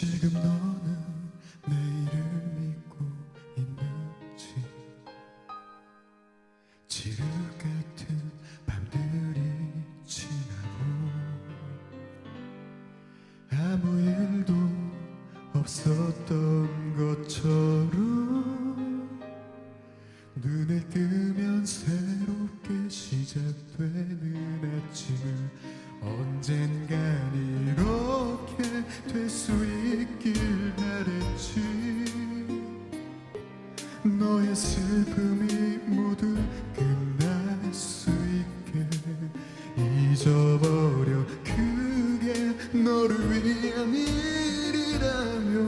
지금 너는 내일을 믿고 있는지. 지루 같은 밤들이 지나고 아무 일도 없었던 것처럼 너의 슬픔이 모두 끝날 수 있게 잊어버려. 그게 너를 위한 일이라면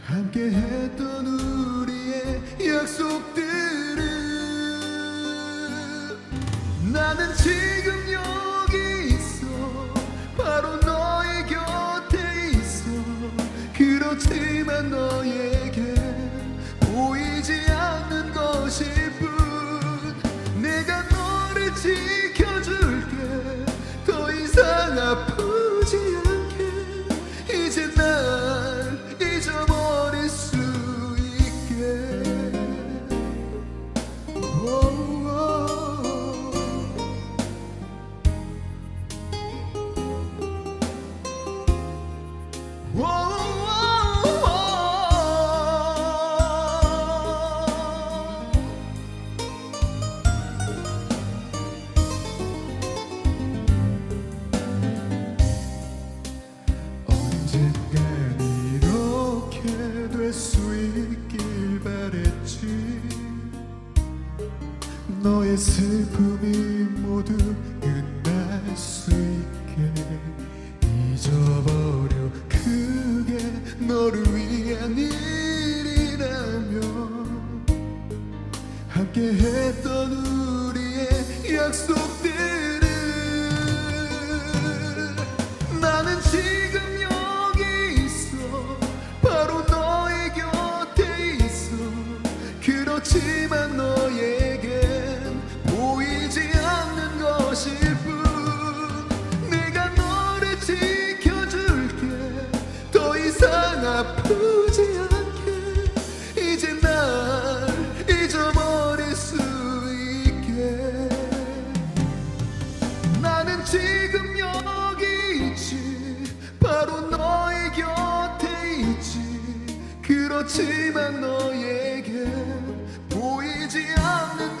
함께 했던 우리의 약속들을 나는 지금 여기 있어. 바로 너의 곁에 있어. 그렇지만 너에 너의 슬픔이 모두 끝날 수 있게 잊어버려. 그게 너를 위한 일이라면 함께 했던 우리의 약속들을 나는 지금 여기 있어. 바로 너의 곁에 있어. 그렇지만 지금 여기 있지. 바로 너의 곁에 있지. 그렇지만 너에게 보이지 않는